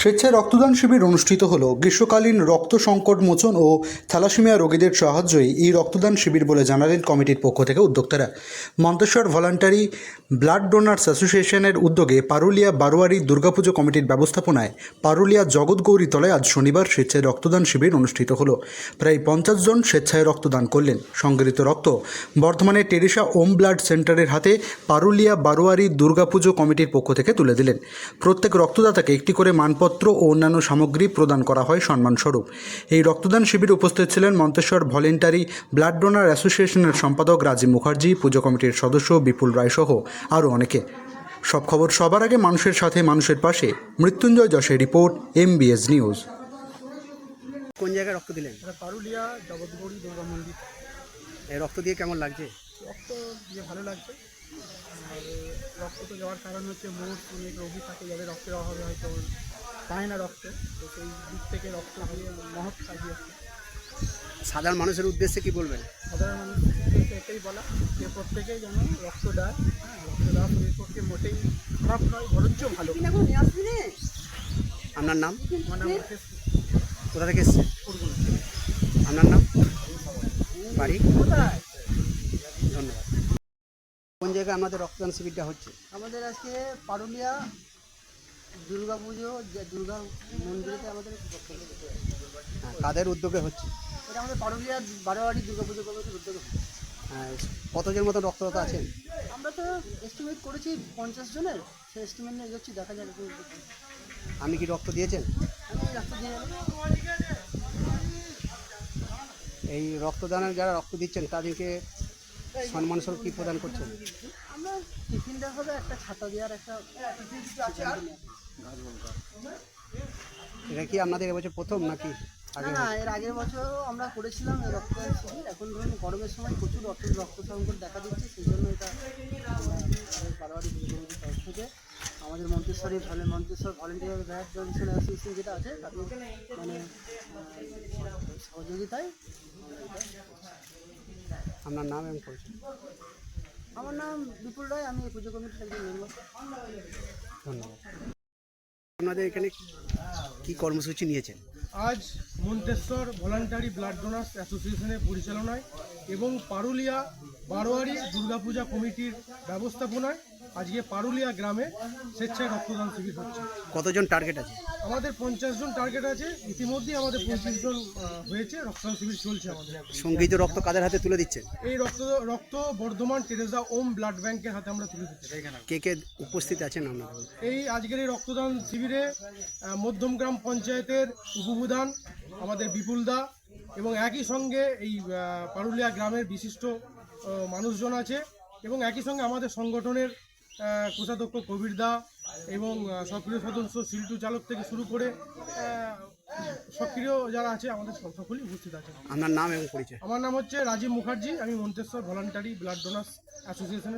স্বেচ্ছায় রক্তদান শিবির অনুষ্ঠিত হল। গ্রীষ্মকালীন রক্ত সংকট মোচন ও থ্যালাসেমিয়া রোগীদের সাহায্যই এই রক্তদান শিবির বলে জানালেন কমিটির পক্ষ থেকে উদ্যোক্তারা। মন্তেশ্বর ভলান্টারি ব্লাড ডোনার্স অ্যাসোসিয়েশনের উদ্যোগে পারুলিয়া বারোয়ারি দুর্গাপুজো কমিটির ব্যবস্থাপনায় পারুলিয়া জগৎগৌরী তলায় আজ শনিবার স্বেচ্ছায় রক্তদান শিবির অনুষ্ঠিত হলো। প্রায় পঞ্চাশ জন স্বেচ্ছায় রক্তদান করলেন। সংগৃহীত রক্ত, বর্ধমানের টেরিসা ওম ব্লাড সেন্টারের হাতে পারুলিয়া বারোয়ারি দুর্গাপুজো কমিটির পক্ষ থেকে তুলে দিলেন। প্রত্যেক রক্তদাতাকে একটি করে মানপত্র ও অন্যান্য সামগ্রী প্রদান করা হয় সম্মানস্বরূপ। এই রক্তদান শিবিরে উপস্থিত ছিলেন মন্তেশ্বর ভলেন্টারি ব্লাড ডোনার অ্যাসোসিয়েশনের সম্পাদক রাজীব মুখার্জি পুজো কমিটির সদস্য বিপুল রায় সহ আরও অনেকে। সব খবর সবার আগে মানুষের সাথে মানুষের পাশে। মৃত্যুঞ্জয় যশের রিপোর্ট এমবিএস নিউজ। কোন জায়গায় রক্ত দিলেন? এটা পারুলিয়া জগৎগৌরী দুর্গা মন্দির। এই রক্ত দিয়ে কেমন লাগছে? রক্ত দিয়ে ভালো লাগছে। আর রক্ত যাওয়ার কারণ হচ্ছে মোট অনেক রোগী থাকে যাদের রক্তের অভাবে হয়তো পায় না রক্ত তো সেই দিক থেকে রক্ত দিয়ে মহৎ কাজে আছে। সাধারণ মানুষের উদ্দেশ্যে কি বলবেন? সাধারণ মানুষকে এটাই বলা যে প্রত্যেকেই যেন রক্ত দেয়। হ্যাঁ রক্ত দেওয়া শরীর পক্ষে মোটেই খারাপ নয় বরঞ্চ ভালো। আপনার নাম? মানে আমাকে কোথা থেকে এসছে করব আপনার নাম? বাড়ি? কোথায়? ধন্যবাদ। কোন জায়গায় আমাদের রক্তদান শিবিরটা হচ্ছে? আমাদের আজকে পারুলিয়া দুর্গা পুজো দুর্গা মন্দিরেতে আমাদের। হ্যাঁ, কাদের উদ্যোগে হচ্ছে? এটা আমাদের বারোয়ারি দুর্গা পুজো কমিটির উদ্যোগে হচ্ছে। হ্যাঁ, কতজন মতো রক্তদাতা আছেন? আমরা তো এস্টিমেট করেছি পঞ্চাশ জনের। সেই এস্টিমেট নিয়ে যাচ্ছি দেখা যাক আপনি কি রক্ত দিয়েছেন? আমি দিয়ে এই রক্তদানের যারা রক্ত দিচ্ছেন তাদেরকে সম্মান স্বরূপ কি প্রদান করছেন? টিফিন দেওয়া হবে একটা ছাতা দেওয়ার একটা এটা কি আপনাদের এবছর প্রথম নাকি না না এর আগের বছরও আমরা করেছিলাম শিবির। এখন ধরুন গরমের সময় প্রচুর রক্ত রক্ত সংকট দেখা দিচ্ছে সেই জন্য এটা বারোয়ারি পুজো তরফ থেকে আমাদের মন্তেশ্বরী ভালো Manteswar volunteer blood donation association যেটা আছে তাদের মানে সহযোগিতায় আপনার নাম এবং পরিচয়। আমার নাম বিপুল রায় আমি এই পুজো কমিটির একজন মেম্বার। ধন্যবাদ। আপনাদের এখানে কি কর্মসূচি নিয়েছেন? আজ মন্তেশ্বর ভলান্টারি ব্লাড ডোনার্স অ্যাসোসিয়েশনের পরিচালনায় এবং পারুলিয়া বারোয়ারি দুর্গাপূজা কমিটির ব্যবস্থাপনায় আজকে পারুলিয়া গ্রামে স্বেচ্ছায় রক্তদান শিবির হচ্ছে। কতজন টার্গেট আছে? আমাদের পঞ্চাশ জন টার্গেট আছে। ইতিমধ্যেই আমাদের পঁচিশ জন আহ, হয়েছে রক্তদান শিবির চলছে আমাদের। সংগীত রক্ত কাদের হাতে তুলে দিচ্ছেন এই রক্ত রক্ত বর্ধমান টেরেজা ওম ব্লাড ব্যাংকের হাতে আমরা তুলে দিচ্ছি। কে কে উপস্থিত আছেন আপনাদের এই আজকের এই রক্তদান শিবিরে আহ, মধ্যমগ্রাম পঞ্চায়েতের উপপ্রধান আমাদের বিপুল দা এবং একই সঙ্গে এই আহ, পারুলিয়া গ্রামের বিশিষ্ট আহ, মানুষজন আছে এবং একই সঙ্গে আমাদের সংগঠনের কোষাধ্যক্ষ কবির দা এবং সক্রিয় সদস্য সিল্টু চালক থেকে শুরু করে সক্রিয় যারা আছে আমাদের সব- সকলেই উপস্থিত আছে আমার নাম এবং পরিচয়? আমার নাম হচ্ছে রাজীব মুখার্জি আমি মন্তেশ্বর ভলান্টারি ব্লাড ডোনার্স অ্যাসোসিয়েশনের